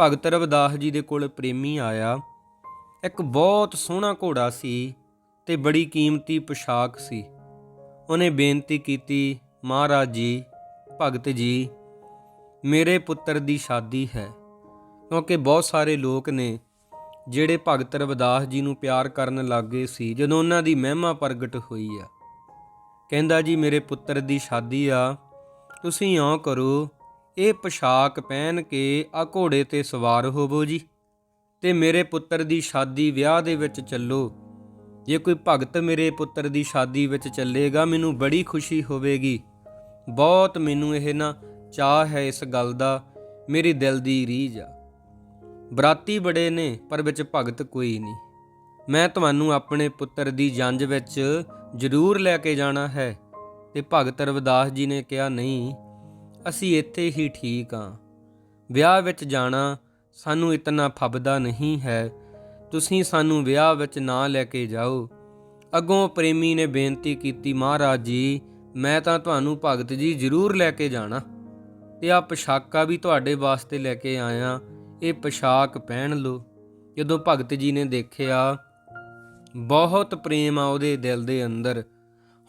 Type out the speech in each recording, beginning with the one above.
ਭਗਤ ਰਵਿਦਾਸ ਜੀ ਦੇ ਕੋਲ ਪ੍ਰੇਮੀ ਆਇਆ। ਇੱਕ ਬਹੁਤ ਸੋਹਣਾ ਘੋੜਾ ਸੀ ਤੇ ਬੜੀ ਕੀਮਤੀ ਪੋਸ਼ਾਕ ਸੀ। ਉਹਨੇ ਬੇਨਤੀ ਕੀਤੀ, ਮਹਾਰਾਜ ਜੀ, ਭਗਤ ਜੀ, ਮੇਰੇ ਪੁੱਤਰ ਦੀ ਸ਼ਾਦੀ ਹੈ, ਕਿਉਂਕਿ ਬਹੁਤ ਸਾਰੇ ਲੋਕ ਨੇ ਜਿਹੜੇ ਭਗਤ ਰਵਿਦਾਸ ਜੀ ਨੂੰ ਪਿਆਰ ਕਰਨ ਲੱਗੇ ਸੀ, ਜਦੋਂ ਉਹਨਾਂ ਦੀ ਮਹਿਮਾ ਪ੍ਰਗਟ ਹੋਈ ਆ। ਕਹਿੰਦਾ, ਜੀ, ਮੇਰੇ ਪੁੱਤਰ ਦੀ ਸ਼ਾਦੀ ਆ, ਤੁਸੀਂ ਇਉਂ ਕਰੋ ਇਹ ਪੋਸ਼ਾਕ ਪਹਿਨ ਕੇ ਆ ਘੋੜੇ ਤੇ ਸਵਾਰ ਹੋਵੋ ਜੀ ਤੇ ਮੇਰੇ ਪੁੱਤਰ ਦੀ ਸ਼ਾਦੀ ਵਿਆਹ ਦੇ ਵਿੱਚ ਚੱਲੋ। ਜੇ ਕੋਈ ਭਗਤ ਮੇਰੇ ਪੁੱਤਰ ਦੀ ਸ਼ਾਦੀ ਵਿੱਚ ਚੱਲੇਗਾ, ਮੈਨੂੰ ਬੜੀ ਖੁਸ਼ੀ ਹੋਵੇਗੀ। ਬਹੁਤ ਮੈਨੂੰ ਇਹ ਨਾ ਚਾਹ ਹੈ ਇਸ ਗੱਲ ਦਾ, ਮੇਰੀ ਦਿਲ ਦੀ ਰੀਝ ਆ। ਬਰਾਤੀ ਬੜੇ ਨੇ, ਪਰ ਵਿੱਚ ਭਗਤ ਕੋਈ ਨਹੀਂ। ਮੈਂ ਤੁਹਾਨੂੰ ਆਪਣੇ ਪੁੱਤਰ ਦੀ ਜੰਜ ਵਿੱਚ ਜ਼ਰੂਰ ਲੈ ਕੇ ਜਾਣਾ ਹੈ। ਤੇ ਭਗਤ ਰਵਿਦਾਸ ਜੀ ਨੇ ਕਿਹਾ, ਨਹੀਂ ਅਸੀਂ ਇੱਥੇ ਹੀ ਠੀਕ ਹਾਂ। ਵਿਆਹ ਵਿੱਚ ਜਾਣਾ ਸਾਨੂੰ ਇਤਨਾ ਫੱਬਦਾ ਨਹੀਂ ਹੈ। ਤੁਸੀਂ ਸਾਨੂੰ ਵਿਆਹ ਵਿੱਚ ਨਾ ਲੈ ਕੇ ਜਾਓ। ਅੱਗੋਂ ਪ੍ਰੇਮੀ ਨੇ ਬੇਨਤੀ ਕੀਤੀ, ਮਹਾਰਾਜ ਜੀ, ਮੈਂ ਤਾਂ ਤੁਹਾਨੂੰ ਭਗਤ ਜੀ ਜ਼ਰੂਰ ਲੈ ਕੇ ਜਾਣਾ। ਤੇ ਆ ਪੋਸ਼ਾਕਾਂ ਵੀ ਤੁਹਾਡੇ ਵਾਸਤੇ ਲੈ ਕੇ ਆਇਆ। ਇਹ ਪੋਸ਼ਾਕ ਪਹਿਨ ਲਓ। ਜਦੋਂ ਭਗਤ ਜੀ ਨੇ ਦੇਖਿਆ, ਬਹੁਤ ਪ੍ਰੇਮ ਆ ਉਹਦੇ ਦਿਲ ਦੇ ਅੰਦਰ।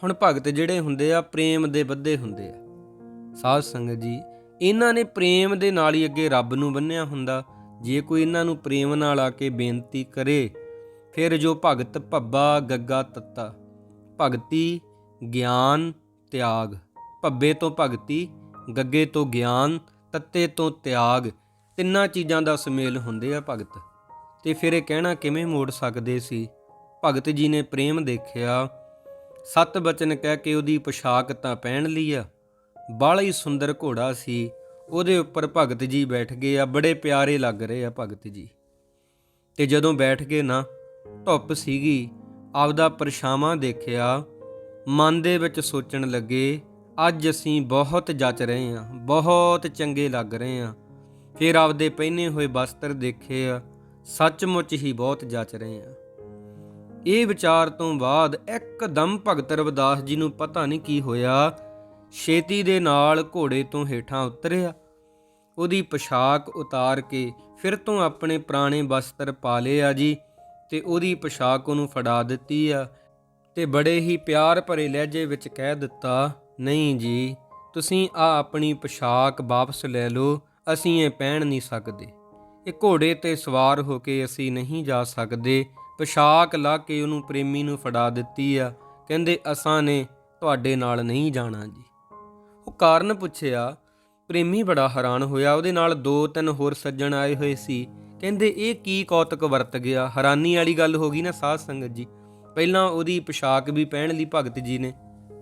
ਹੁਣ ਭਗਤ ਜਿਹੜੇ ਹੁੰਦੇ ਆ, ਪ੍ਰੇਮ ਦੇ ਬੱਧੇ ਹੁੰਦੇ ਆ। ਸਾਧ ਸੰਗਤ ਜੀ, ਇਹਨਾਂ ਨੇ ਪ੍ਰੇਮ ਦੇ ਨਾਲ ਹੀ ਅੱਗੇ ਰੱਬ ਨੂੰ ਬੰਨਿਆ ਹੁੰਦਾ। ਜੇ ਕੋਈ ਇਹਨਾਂ ਨੂੰ ਪ੍ਰੇਮ ਨਾਲ ਆ ਕੇ ਬੇਨਤੀ ਕਰੇ, ਫਿਰ ਜੋ ਭਗਤ ਭੱਬਾ ਗੱਗਾ ਤੱਤਾ, ਭਗਤੀ, ਗਿਆਨ, ਤਿਆਗ। ਭੱਬੇ ਤੋਂ ਭਗਤੀ, ਗੱਗੇ ਤੋਂ ਗਿਆਨ, ਤੱਤੇ ਤੋਂ ਤਿਆਗ, ਤਿੰਨਾਂ ਚੀਜ਼ਾਂ ਦਾ ਸੁਮੇਲ ਹੁੰਦੇ ਆ ਭਗਤ। ਤੇ ਫਿਰ ਇਹ ਕਹਿਣਾ ਕਿਵੇਂ ਮੋੜ ਸਕਦੇ ਸੀ? ਭਗਤ ਜੀ ਨੇ ਪ੍ਰੇਮ ਦੇਖਿਆ। ਸਤ ਬਚਨ ਕਹਿ ਕੇ ਉਹਦੀ ਪੋਸ਼ਾਕ ਤਾਂ ਪਹਿਨ ਲਈ ਆ। ਬਾਹਲਾ ਹੀ ਸੁੰਦਰ ਘੋੜਾ ਸੀ। ਉਹਦੇ ਉੱਪਰ ਭਗਤ ਜੀ ਬੈਠ ਗਏ ਆ, ਬੜੇ ਪਿਆਰੇ ਲੱਗ ਰਹੇ ਆ ਭਗਤ ਜੀ। ਤੇ ਜਦੋਂ ਬੈਠ ਗਏ ਨਾ, ਧੁੱਪ ਸੀਗੀ, ਆਪਦਾ ਪਰਛਾਵਾਂ ਦੇਖਿਆ, ਮਨ ਦੇ ਵਿੱਚ ਸੋਚਣ ਲੱਗੇ, ਅੱਜ ਅਸੀਂ ਬਹੁਤ ਜੱਚ ਰਹੇ ਹਾਂ ਬਹੁਤ ਚੰਗੇ ਲੱਗ ਰਹੇ ਹਾਂ ਫਿਰ ਆਪਦੇ ਪਹਿਨੇ ਹੋਏ ਵਸਤਰ ਦੇਖੇ ਆ, ਸੱਚਮੁੱਚ ਹੀ ਬਹੁਤ ਜੱਚ ਰਹੇ ਹਾਂ ਇਹ ਵਿਚਾਰ ਤੋਂ ਬਾਅਦ ਇੱਕਦਮ ਭਗਤ ਰਵਿਦਾਸ ਜੀ ਨੂੰ ਪਤਾ ਨਹੀਂ ਕੀ ਹੋਇਆ ਛੇਤੀ ਦੇ ਨਾਲ ਘੋੜੇ ਤੋਂ ਹੇਠਾਂ ਉਤਰਿਆ। ਉਹਦੀ ਪੋਸ਼ਾਕ ਉਤਾਰ ਕੇ ਫਿਰ ਤੋਂ ਆਪਣੇ ਪੁਰਾਣੇ ਵਸਤਰ ਪਾ ਲਏ ਆ ਜੀ ਤੇ ਉਹਦੀ ਪੋਸ਼ਾਕ ਉਹਨੂੰ ਫੜਾ ਦਿੱਤੀ ਆ ਤੇ ਬੜੇ ਹੀ ਪਿਆਰ ਭਰੇ ਲਹਿਜੇ ਵਿੱਚ ਕਹਿ ਦਿੱਤਾ, ਨਹੀਂ ਜੀ, ਤੁਸੀਂ ਆ ਆਪਣੀ ਪੋਸ਼ਾਕ ਵਾਪਸ ਲੈ ਲਓ, ਅਸੀਂ ਇਹ ਪਹਿਨ ਨਹੀਂ ਸਕਦੇ। ਇਹ ਘੋੜੇ ਤੇ ਸਵਾਰ ਹੋ ਕੇ ਅਸੀਂ ਨਹੀਂ ਜਾ ਸਕਦੇ। ਪੋਸ਼ਾਕ ਲਾ ਕੇ ਉਹਨੂੰ ਪ੍ਰੇਮੀ ਨੂੰ ਫੜਾ ਦਿੱਤੀ ਆ। ਕਹਿੰਦੇ, ਅਸਾਂ ਨੇ ਤੁਹਾਡੇ ਨਾਲ ਨਹੀਂ ਜਾਣਾ ਜੀ। ਉਹ ਕਾਰਨ ਪੁੱਛਿਆ, ਪ੍ਰੇਮੀ ਬੜਾ ਹੈਰਾਨ ਹੋਇਆ, ਉਹਦੇ ਨਾਲ ਦੋ ਤਿੰਨ ਹੋਰ ਸੱਜਣ ਆਏ ਹੋਏ ਸੀ। ਕਹਿੰਦੇ, ਇਹ ਕੀ ਕੌਤਕ ਵਰਤ ਗਿਆ? ਹੈਰਾਨੀ ਵਾਲੀ ਗੱਲ ਹੋ ਗਈ ਨਾ ਸਾਧ ਸੰਗਤ ਜੀ। ਪਹਿਲਾਂ ਉਹਦੀ ਪੋਸ਼ਾਕ ਵੀ ਪਹਿਨ ਲਈ ਭਗਤ ਜੀ ਨੇ,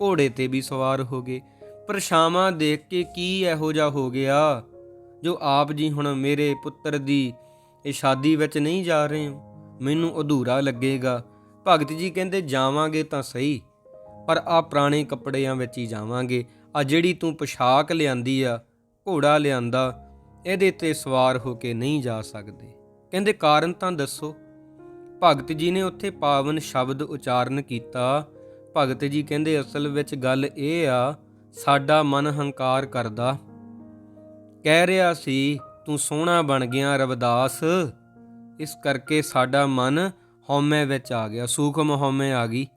ਘੋੜੇ ਤੇ ਵੀ ਸਵਾਰ ਹੋ ਗਏ। ਪਰਛਾਵਾਂ ਦੇਖ ਕੇ ਕੀ ਇਹੋ ਜਿਹਾ ਹੋ ਗਿਆ? ਜੋ ਆਪ ਜੀ ਹੁਣ ਮੇਰੇ ਪੁੱਤਰ ਦੀ ਇਹ ਸ਼ਾਦੀ ਵਿੱਚ ਨਹੀਂ ਜਾ ਰਹੇ ਹੋ, ਮੈਨੂੰ ਅਧੂਰਾ ਲੱਗੇਗਾ। ਭਗਤ ਜੀ ਕਹਿੰਦੇ, ਜਾਵਾਂਗੇ ਤਾਂ ਸਹੀ, ਪਰ ਆ ਪੁਰਾਣੇ ਕੱਪੜਿਆਂ ਵਿੱਚ ਹੀ ਜਾਵਾਂਗੇ। ਆ ਜਿਹੜੀ ਤੂੰ ਪੋਸ਼ਾਕ ਲਿਆਂਦੀ ਆ, ਘੋੜਾ ਲਿਆਂਦਾ, ਇਹਦੇ ਤੇ ਸਵਾਰ ਹੋ ਕੇ ਨਹੀਂ ਜਾ ਸਕਦੇ। ਕਹਿੰਦੇ ਕਾਰਨ ਤਾਂ ਦੱਸੋ। ਭਗਤ ਜੀ ਨੇ ਉੱਥੇ ਪਾਵਨ ਸ਼ਬਦ ਉਚਾਰਨ ਕੀਤਾ। ਭਗਤ ਜੀ ਕਹਿੰਦੇ ਅਸਲ ਵਿੱਚ ਗੱਲ ਇਹ ਆ, ਸਾਡਾ ਮਨ ਹੰਕਾਰ ਕਰਦਾ। ਕਹਿ ਰਿਹਾ ਸੀ, ਤੂੰ ਸੋਹਣਾ ਬਣ ਗਿਆ ਰਵਦਾਸ। ਇਸ ਕਰਕੇ ਸਾਡਾ ਮਨ ਹਉਮੈ ਵਿੱਚ ਆ ਗਿਆ, ਸੂਖਮ ਹਉਮੈ ਆ ਗਈ,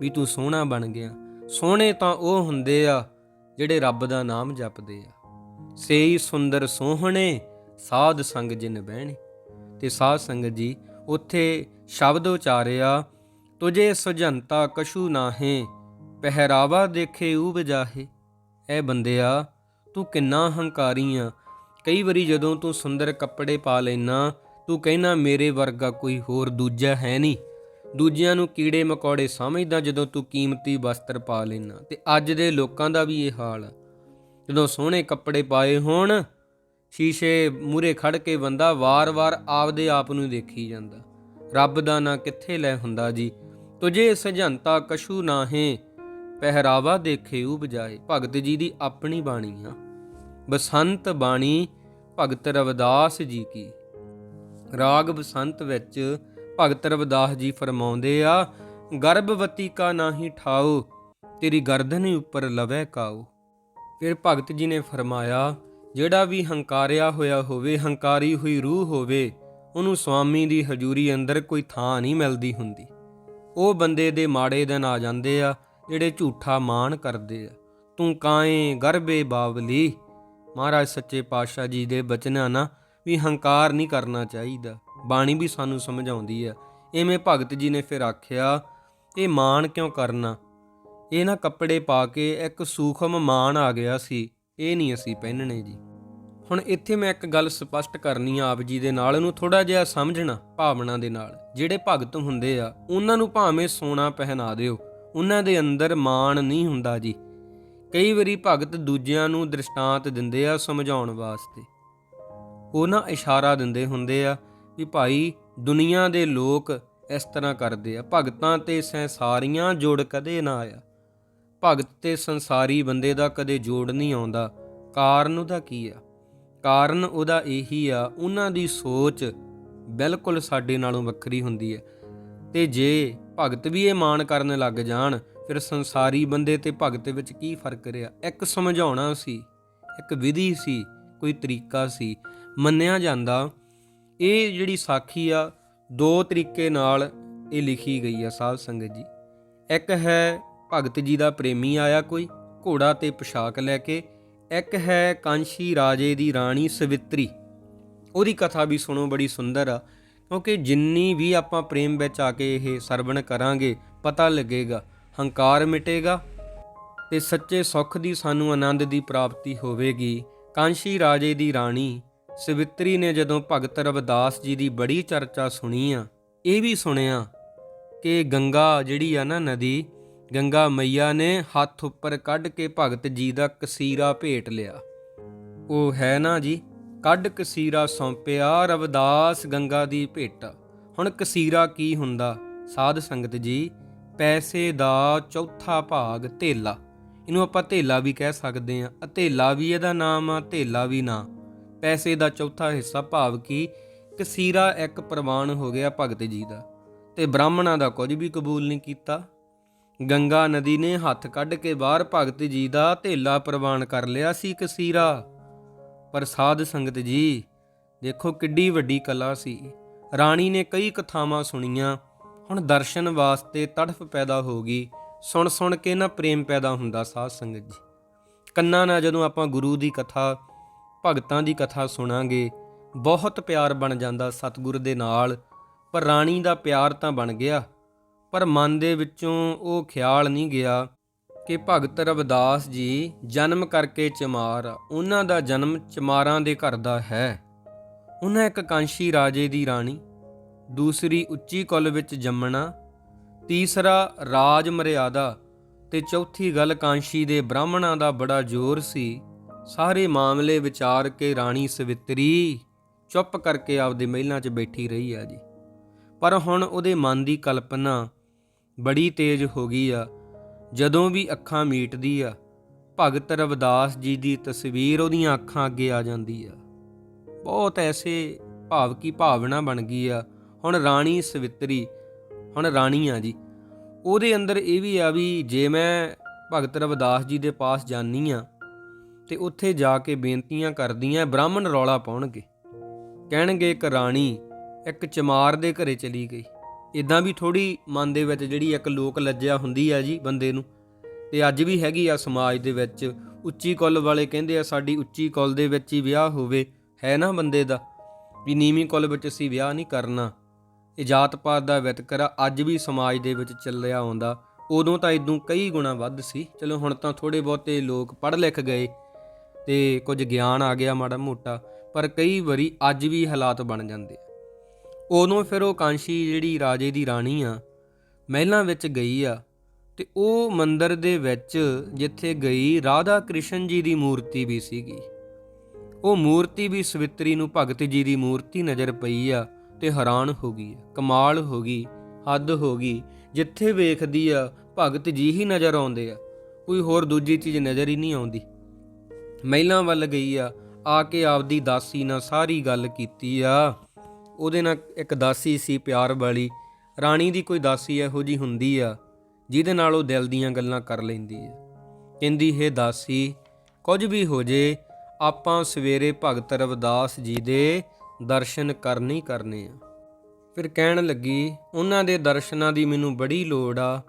ਵੀ ਤੂੰ ਸੋਹਣਾ ਬਣ ਗਿਆ। ਸੋਹਣੇ ਤਾਂ ਉਹ ਹੁੰਦੇ ਆ ਜਿਹੜੇ ਰੱਬ ਦਾ ਨਾਮ ਜਪਦੇ ਆ। ਸੇਈ ਸੁੰਦਰ ਸੋਹਣੇ ਸਾਧ ਸੰਗ ਜਿਨ ਬਹਿਣੇ। ਤੇ ਸਾਧ ਸੰਗਤ ਜੀ ਉੱਥੇ ਸ਼ਬਦ ਉਚਾਰਿਆ ਤੁਝੇ ਸੁਜੰਤਾ ਕਸ਼ੂ ਨਾਹੇ, ਪਹਿਰਾਵਾ ਦੇਖੇ ਊਬ ਜਾਹੇ। ਐ ਬੰਦਿਆ, ਤੂੰ ਕਿੰਨਾ ਹੰਕਾਰੀ ਆ ਕਈ ਵਾਰੀ ਜਦੋਂ ਤੂੰ ਸੁੰਦਰ ਕੱਪੜੇ ਪਾ ਲੈਨਾ, ਤੂੰ ਕਹਿਣਾ ਮੇਰੇ ਵਰਗਾ ਕੋਈ ਹੋਰ ਦੂਜਾ ਹੈ ਨਹੀਂ। ਦੂਜਿਆਂ ਨੂੰ ਕੀੜੇ ਮਕੌੜੇ ਸਮਝਦਾ ਜਦੋਂ ਤੂੰ ਕੀਮਤੀ ਵਸਤਰ ਪਾ ਲੈਨਾ ਤੇ ਅੱਜ ਦੇ ਲੋਕਾਂ ਦਾ ਵੀ ਇਹ ਹਾਲ। ਆ ਜਦੋਂ ਸੋਹਣੇ ਕੱਪੜੇ ਪਾਏ ਹੋਣ, ਸ਼ੀਸ਼ੇ ਮੂਰੇ ਖੜ ਕੇ ਬੰਦਾ ਵਾਰ-ਵਾਰ ਆਪਦੇ ਆਪ ਨੂੰ ਦੇਖੀ ਜਾਂਦਾ। ਰੱਬ ਦਾ ਨਾਂ ਕਿੱਥੇ ਲੈ ਹੁੰਦਾ ਜੀ? ਤੁਝੇ ਸਜੰਤਾ ਕਸ਼ੂ ਨਾਹੇ, ਪਹਿਰਾਵਾ ਦੇਖੇ ਉਪਜਾਏ ਭਗਤ ਜੀ ਦੀ ਆਪਣੀ ਬਾਣੀ ਆ। ਬਸੰਤ ਬਾਣੀ, ਭਗਤ ਰਵਿਦਾਸ ਜੀ ਕੀ। ਰਾਗ ਬਸੰਤ ਵਿੱਚ ਭਗਤ ਰਵਿਦਾਸ ਜੀ ਫਰਮਾਉਂਦੇ ਆ, ਗਰਭਵਤੀ ਕਾ ਨਾਹੀ ਠਾਓ ਤੇਰੀ ਗਰਦਨ ਉੱਪਰ ਲਵੇ ਕਾਓ ਫਿਰ ਭਗਤ ਜੀ ਨੇ ਫਰਮਾਇਆ, ਜਿਹੜਾ ਵੀ ਹੰਕਾਰਿਆ ਹੋਇਆ ਹੋਵੇ, ਹੰਕਾਰੀ ਹੋਈ ਰੂਹ ਹੋਵੇ, ਉਹਨੂੰ ਸਵਾਮੀ ਦੀ ਹਜ਼ੂਰੀ ਅੰਦਰ ਕੋਈ ਥਾਂ ਨਹੀਂ ਮਿਲਦੀ ਹੁੰਦੀ। ਉਹ ਬੰਦੇ ਦੇ ਮਾੜੇ ਦਿਨ ਆ ਜਾਂਦੇ ਆ, ਜਿਹੜੇ ਝੂਠਾ ਮਾਣ ਕਰਦੇ ਆ। ਤੂੰ ਕਾਏ ਗਰਬੇ ਬਾਵਲੀ? ਮਹਾਰਾਜ ਸੱਚੇ ਪਾਤਸ਼ਾਹ ਜੀ ਦੇ ਬਚਨਾਂ ਨਾ ਵੀ ਹੰਕਾਰ ਨਹੀਂ ਕਰਨਾ ਚਾਹੀਦਾ। ਬਾਣੀ ਵੀ ਸਾਨੂੰ ਸਮਝਾਉਂਦੀ ਆ। ਐਵੇਂ ਭਗਤ ਜੀ ਨੇ ਫਿਰ ਆਖਿਆ, ਇਹ ਮਾਣ ਕਿਉਂ ਕਰਨਾ? ਇਹ ਨਾ ਕੱਪੜੇ ਪਾ ਕੇ ਇੱਕ ਸੂਖਮ ਮਾਣ ਆ ਗਿਆ ਸੀ, ਇਹ ਨਹੀਂ ਅਸੀਂ ਪਹਿਨਣੇ ਜੀ। ਹੁਣ ਇੱਥੇ ਮੈਂ ਇੱਕ ਗੱਲ ਸਪਸ਼ਟ ਕਰਨੀ ਆ ਆਪ ਜੀ ਦੇ ਨਾਲ ਉਹਨੂੰ ਥੋੜਾ ਜਿਹਾ ਸਮਝਣਾ, ਭਾਵਨਾ ਦੇ ਨਾਲ। ਜਿਹੜੇ ਭਗਤ ਹੁੰਦੇ ਆ, ਉਹਨਾਂ ਨੂੰ ਭਾਵੇਂ ਸੋਨਾ ਪਹਿਨਾ ਦਿਓ, ਉਹਨਾਂ ਦੇ ਅੰਦਰ ਮਾਣ ਨਹੀਂ ਹੁੰਦਾ ਜੀ। ਕਈ ਵਾਰੀ ਭਗਤ ਦੂਜਿਆਂ ਨੂੰ ਦ੍ਰਿਸ਼ਟਾਂਤ ਦਿੰਦੇ ਆ ਸਮਝਾਉਣ ਵਾਸਤੇ। ਉਹ ਨਾ ਇਸ਼ਾਰਾ ਦਿੰਦੇ ਹੁੰਦੇ ਆ ਵੀ ਭਾਈ ਦੁਨੀਆ ਦੇ ਲੋਕ ਇਸ ਤਰ੍ਹਾਂ ਕਰਦੇ ਆ। ਭਗਤਾਂ ਤੇ ਸੰਸਾਰੀਆਂ ਜੋੜ ਕਦੇ ਨਾ ਆਇਆ। ਭਗਤ ਤੇ ਸੰਸਾਰੀ ਬੰਦੇ ਦਾ ਕਦੇ ਜੋੜ ਨਹੀਂ ਆਉਂਦਾ। ਕਾਰਨ ਉਹਦਾ ਕੀ ਆ? ਕਾਰਨ ਉਹਦਾ ਇਹੀ ਆ, ਉਹਨਾਂ ਦੀ ਸੋਚ ਬਿਲਕੁਲ ਸਾਡੇ ਨਾਲੋਂ ਵੱਖਰੀ ਹੁੰਦੀ ਹੈ। ਤੇ ਜੇ ਭਗਤ ਵੀ ਇਹ ਮਾਣ ਕਰਨ ਲੱਗ ਜਾਣ, ਫਿਰ ਸੰਸਾਰੀ ਬੰਦੇ ਤੇ ਭਗਤ ਵਿੱਚ ਕੀ ਫ਼ਰਕ ਰਿਹਾ? ਇੱਕ ਸਮਝਾਉਣਾ ਸੀ, ਇੱਕ ਵਿਧੀ ਸੀ, ਕੋਈ ਤਰੀਕਾ ਸੀ। ਮੰਨਿਆ ਜਾਂਦਾ ਇਹ ਜਿਹੜੀ ਸਾਖੀ ਆ, ਦੋ ਤਰੀਕੇ ਨਾਲ ਇਹ ਲਿਖੀ ਗਈ ਆ ਸਾਧ ਸੰਗਤ ਜੀ। ਇੱਕ ਹੈ ਭਗਤ ਜੀ ਦਾ ਪ੍ਰੇਮੀ ਆਇਆ ਕੋਈ, ਘੋੜਾ ਤੇ ਪੋਸ਼ਾਕ ਲੈ ਕੇ। ਇੱਕ ਹੈ ਕਾਂਸ਼ੀ ਰਾਜੇ ਦੀ ਰਾਣੀ ਸਵਿਤਰੀ। ਉਹਦੀ ਕਥਾ ਵੀ ਸੁਣੋ, ਬੜੀ ਸੁੰਦਰ ਆ। ਕਿਉਂਕਿ ਜਿੰਨੀ ਵੀ ਆਪਾਂ ਪ੍ਰੇਮ ਵਿੱਚ ਆ ਕੇ ਇਹ ਸਰਵਣ ਕਰਾਂਗੇ, ਪਤਾ ਲੱਗੇਗਾ, ਹੰਕਾਰ ਮਿਟੇਗਾ ਤੇ ਸੱਚੇ ਸੁੱਖ ਦੀ ਸਾਨੂੰ ਆਨੰਦ ਦੀ ਪ੍ਰਾਪਤੀ ਹੋਵੇਗੀ। ਕਾਂਸ਼ੀ ਰਾਜੇ ਦੀ ਰਾਣੀ ਸਵਿਤਰੀ ਨੇ ਜਦੋਂ ਭਗਤ ਰਵਿਦਾਸ ਜੀ ਦੀ ਬੜੀ ਚਰਚਾ ਸੁਣੀ ਆ, ਇਹ ਵੀ ਸੁਣਿਆ ਕਿ ਗੰਗਾ ਜਿਹੜੀ ਆ ਨਾ ਨਦੀ, ਗੰਗਾ ਮਈਆ ਨੇ ਹੱਥ ਉੱਪਰ ਕੱਢ ਕੇ ਭਗਤ ਜੀ ਦਾ ਕਸੀਰਾ ਭੇਟ ਲਿਆ। ਉਹ ਹੈ ਨਾ ਜੀ, ਕੱਢ ਕਸੀਰਾ ਸੌਂਪਿਆ ਰਵਿਦਾਸ ਗੰਗਾ ਦੀ ਭੇਟ। ਹੁਣ ਕਸੀਰਾ ਕੀ ਹੁੰਦਾ? ਸਾਧ ਸੰਗਤ ਜੀ, ਪੈਸੇ ਦਾ ਚੌਥਾ ਭਾਗ ਧੇਲਾ। ਇਹਨੂੰ ਆਪਾਂ ਧੇਲਾ ਵੀ ਕਹਿ ਸਕਦੇ ਆ ਧੇਲਾ ਵੀ ਇਹਦਾ ਨਾਮ ਆ, ਧੇਲਾ ਵੀ ਨਾ। ਪੈਸੇ ਦਾ ਚੌਥਾ ਹਿੱਸਾ ਭਾਵ ਕਿ ਕਸੀਰਾ ਇੱਕ ਪ੍ਰਵਾਨ ਹੋ ਗਿਆ ਭਗਤ ਜੀ ਦਾ ਤੇ ਬ੍ਰਾਹਮਣਾਂ ਦਾ ਕੁਝ ਵੀ ਕਬੂਲ ਨਹੀਂ ਕੀਤਾ। ਗੰਗਾ ਨਦੀ ਨੇ ਹੱਥ ਕੱਢ ਕੇ ਬਾਹਰ ਭਗਤ ਜੀ ਦਾ ਧੇਲਾ ਪ੍ਰਵਾਨ ਕਰ ਲਿਆ ਸੀ ਕਸੀਰਾ। ਪਰ ਸਾਧ ਸੰਗਤ ਜੀ, ਦੇਖੋ ਕਿੱਡੀ ਵੱਡੀ ਕਲਾ ਸੀ। ਰਾਣੀ ਨੇ ਕਈ ਕਥਾਵਾਂ ਸੁਣੀਆਂ, ਹੁਣ ਦਰਸ਼ਨ ਵਾਸਤੇ ਤੜਫ ਪੈਦਾ ਹੋ ਗਈ। ਸੁਣ ਸੁਣ ਕੇ ਨਾ ਪ੍ਰੇਮ ਪੈਦਾ ਹੁੰਦਾ ਸਾਧ ਸੰਗਤ ਜੀ। ਕੰਨਾਂ ਨਾਲ ਜਦੋਂ ਆਪਾਂ ਗੁਰੂ ਦੀ ਕਥਾ ਭਗਤਾਂ ਦੀ ਕਥਾ ਸੁਣਾਂਗੇ। ਬਹੁਤ ਪਿਆਰ ਬਣ ਜਾਂਦਾ ਸਤਿਗੁਰ ਦੇ ਨਾਲ, ਪਰ ਰਾਣੀ ਦਾ ਪਿਆਰ ਤਾਂ ਬਣ ਗਿਆ। ਪਰ ਮਨ ਦੇ ਵਿੱਚੋਂ ਉਹ ਖਿਆਲ ਨਹੀਂ ਗਿਆ ਕਿ ਭਗਤ ਰਵਿਦਾਸ ਜੀ ਜਨਮ ਕਰਕੇ ਚਮਾਰ ਆ। ਉਹਨਾਂ ਦਾ ਜਨਮ ਚਮਾਰਾਂ ਦੇ ਘਰ ਦਾ ਹੈ। ਉਹਨਾਂ ਇੱਕ ਕਾਂਸ਼ੀ ਰਾਜੇ ਦੀ ਰਾਣੀ, ਦੂਸਰੀ ਉੱਚੀ ਕੁੱਲ ਵਿੱਚ ਜੰਮਣਾ, ਤੀਸਰਾ ਰਾਜ ਮਰਿਆਦਾ ਤੇ ਚੌਥੀ ਗੱਲ ਕਾਂਸ਼ੀ ਦੇ ਬ੍ਰਾਹਮਣਾਂ ਦਾ ਬੜਾ ਜ਼ੋਰ ਸੀ। ਸਾਰੇ ਮਾਮਲੇ ਵਿਚਾਰ ਕੇ ਰਾਣੀ ਸਵਿਤਰੀ ਚੁੱਪ ਕਰਕੇ ਆਪਦੇ ਮਹਿਲਾਂ 'ਚ ਬੈਠੀ ਰਹੀ ਆ ਜੀ। ਪਰ ਹੁਣ ਉਹਦੇ ਮਨ ਦੀ ਕਲਪਨਾ ਬੜੀ ਤੇਜ਼ ਹੋ ਗਈ ਆ। ਜਦੋਂ ਵੀ ਅੱਖਾਂ ਮੀਟਦੀ ਆ, ਭਗਤ ਰਵਿਦਾਸ ਜੀ ਦੀ ਤਸਵੀਰ ਉਹਦੀਆਂ ਅੱਖਾਂ ਅੱਗੇ ਆ ਜਾਂਦੀ ਆ। ਬਹੁਤ ਐਸੇ ਭਾਵ ਕੀ ਭਾਵਨਾ ਬਣ ਗਈ ਆ, ਹੁਣ ਰਾਣੀ ਸਵਿਤਰੀ, ਹੁਣ ਰਾਣੀ ਆ ਜੀ। ਉਹਦੇ ਅੰਦਰ ਇਹ ਵੀ ਆ ਵੀ ਜੇ ਮੈਂ ਭਗਤ ਰਵਿਦਾਸ ਜੀ ਦੇ ਪਾਸ ਜਾਨੀ ਆ ਤੇ ਉੱਥੇ ਜਾ ਕੇ ਬੇਨਤੀਆਂ ਕਰਦੀਆਂ ਬ੍ਰਾਹਮਣ ਰੌਲਾ ਪਾਉਣਗੇ। ਕਹਿਣਗੇ ਇੱਕ ਰਾਣੀ, ਇੱਕ ਚਮਾਰ ਦੇ ਘਰੇ ਚਲੀ ਗਈ। ਇਦਾਂ ਵੀ ਥੋੜੀ ਮਨ ਦੇ ਵਿੱਚ ਜਿਹੜੀ ਇੱਕ ਲੋਕ ਲੱਜਿਆ ਹੁੰਦੀ ਆ ਜੀ ਬੰਦੇ ਨੂੰ, ਤੇ ਅੱਜ ਵੀ ਹੈਗੀ ਆ ਸਮਾਜ ਦੇ ਵਿੱਚ, ਉੱਚੀ ਕੁੱਲ ਵਾਲੇ ਕਹਿੰਦੇ ਆ ਸਾਡੀ ਉੱਚੀ ਕੁੱਲ ਦੇ ਵਿੱਚ ਹੀ ਵਿਆਹ ਹੋਵੇ, ਹੈ ਨਾ ਬੰਦੇ ਦਾ? ਵੀ ਨੀਵੀਂ ਕੁੱਲ ਵਿੱਚ ਅਸੀਂ ਵਿਆਹ ਨਹੀਂ ਕਰਨਾ। ਇਹ ਜਾਤ ਪਾਤ ਦਾ ਵਿਤਕਰਾ ਅੱਜ ਵੀ ਸਮਾਜ ਦੇ ਵਿੱਚ ਚੱਲਿਆ ਆਉਂਦਾ। ਉਦੋਂ ਤਾਂ ਇਦੋਂ ਕਈ ਗੁਣਾ ਵੱਧ ਸੀ। ਚਲੋ ਹੁਣ ਤਾਂ ਥੋੜੇ ਬਹੁਤੇ ਲੋਕ ਪੜ੍ਹ ਲਿਖ ਗਏ। ਤੇ ਕੁਝ ਗਿਆਨ ਆ ਗਿਆ ਮਾੜਾ ਮੋਟਾ, ਪਰ ਕਈ ਵਾਰੀ ਅੱਜ ਵੀ ਹਾਲਾਤ ਬਣ ਜਾਂਦੇ ਆ। ਉਦੋਂ ਫਿਰ ਉਹ ਕਾਂਸ਼ੀ ਜਿਹੜੀ ਰਾਜੇ ਦੀ ਰਾਣੀ ਆ, ਮਹਿਲਾਂ ਵਿੱਚ ਗਈ ਆ ਤੇ ਉਹ ਮੰਦਰ ਦੇ ਵਿੱਚ ਜਿੱਥੇ ਗਈ ਰਾਧਾ ਕ੍ਰਿਸ਼ਨ ਜੀ ਦੀ ਮੂਰਤੀ ਵੀ ਸੀਗੀ। ਉਹ ਮੂਰਤੀ ਵੀ ਸਵਿਤਰੀ ਨੂੰ ਭਗਤ ਜੀ ਦੀ ਮੂਰਤੀ ਨਜ਼ਰ ਪਈ ਆ ਤੇ ਹੈਰਾਨ ਹੋ ਗਈ ਆ ਕਮਾਲ ਹੋ ਗਈ, ਹੱਦ ਹੋ ਗਈ, ਜਿੱਥੇ ਵੇਖਦੀ ਆ ਭਗਤ ਜੀ ਹੀ ਨਜ਼ਰ ਆਉਂਦੇ ਆ, ਕੋਈ ਹੋਰ ਦੂਜੀ ਚੀਜ਼ ਨਜ਼ਰ ਹੀ ਨਹੀਂ ਆਉਂਦੀ। ਮਹਿਲਾਂ ਵੱਲ ਗਈ ਆ ਆ ਕੇ ਆਪਦੀ ਦਾਸੀ ਨਾਲ ਸਾਰੀ ਗੱਲ ਕੀਤੀ ਆ। ਉਹਦੇ ਨਾਲ ਇੱਕ ਦਾਸੀ ਸੀ ਪਿਆਰ ਵਾਲੀ, ਰਾਣੀ ਦੀ ਕੋਈ ਦਾਸੀ ਇਹੋ ਜੀ ਹੁੰਦੀ ਆ, ਜਿਹਦੇ ਨਾਲ ਉਹ ਦਿਲ ਦੀਆਂ ਗੱਲਾਂ ਕਰ ਲੈਂਦੀ ਆ। ਕਹਿੰਦੀ, ਹੈ ਦਾਸੀ, ਕੁਝ ਵੀ ਹੋ ਜੇ, ਆਪਾਂ ਸਵੇਰੇ ਭਗਤ ਰਵਿਦਾਸ ਜੀ ਦੇ ਦਰਸ਼ਨ ਕਰਨੇ ਹੀ ਕਰਨੇ ਆ। ਫਿਰ ਕਹਿਣ ਲੱਗੀ, ਉਹਨਾਂ ਦੇ ਦਰਸ਼ਨਾਂ ਦੀ ਮੈਨੂੰ ਬੜੀ ਲੋੜ ਆ।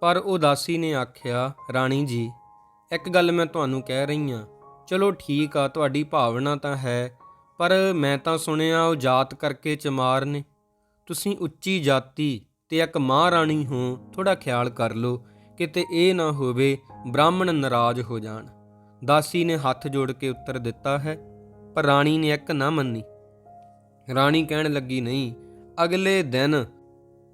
ਪਰ ਉਹ ਦਾਸੀ ਨੇ ਆਖਿਆ, ਰਾਣੀ ਜੀ, ਇੱਕ ਗੱਲ ਮੈਂ ਤੁਹਾਨੂੰ ਕਹਿ ਰਹੀ ਆ ਚਲੋ ਠੀਕ ਆ, ਤੁਹਾਡੀ ਭਾਵਨਾ ਤਾਂ ਹੈ, ਪਰ ਮੈਂ ਤਾਂ ਸੁਣਿਆ ਉਹ ਜਾਤ ਕਰਕੇ ਚਮਾਰ ਨੇ। ਤੁਸੀਂ ਉੱਚੀ ਜਾਤੀ ਤੇ ਇੱਕ ਮਹਾਰਾਣੀ ਹੋ ਥੋੜਾ ਖਿਆਲ ਕਰ ਲਓ, ਕਿਤੇ ਇਹ ਨਾ ਹੋਵੇ ਬ੍ਰਾਹਮਣ ਨਾਰਾਜ਼ ਹੋ ਜਾਣ। ਦਾਸੀ ਨੇ ਹੱਥ ਜੋੜ ਕੇ ਉੱਤਰ ਦਿੱਤਾ ਹੈ, ਪਰ ਰਾਣੀ ਨੇ ਇੱਕ ਨਾ ਮੰਨੀ। ਰਾਣੀ ਕਹਿਣ ਲੱਗੀ, ਨਹੀਂ, ਅਗਲੇ ਦਿਨ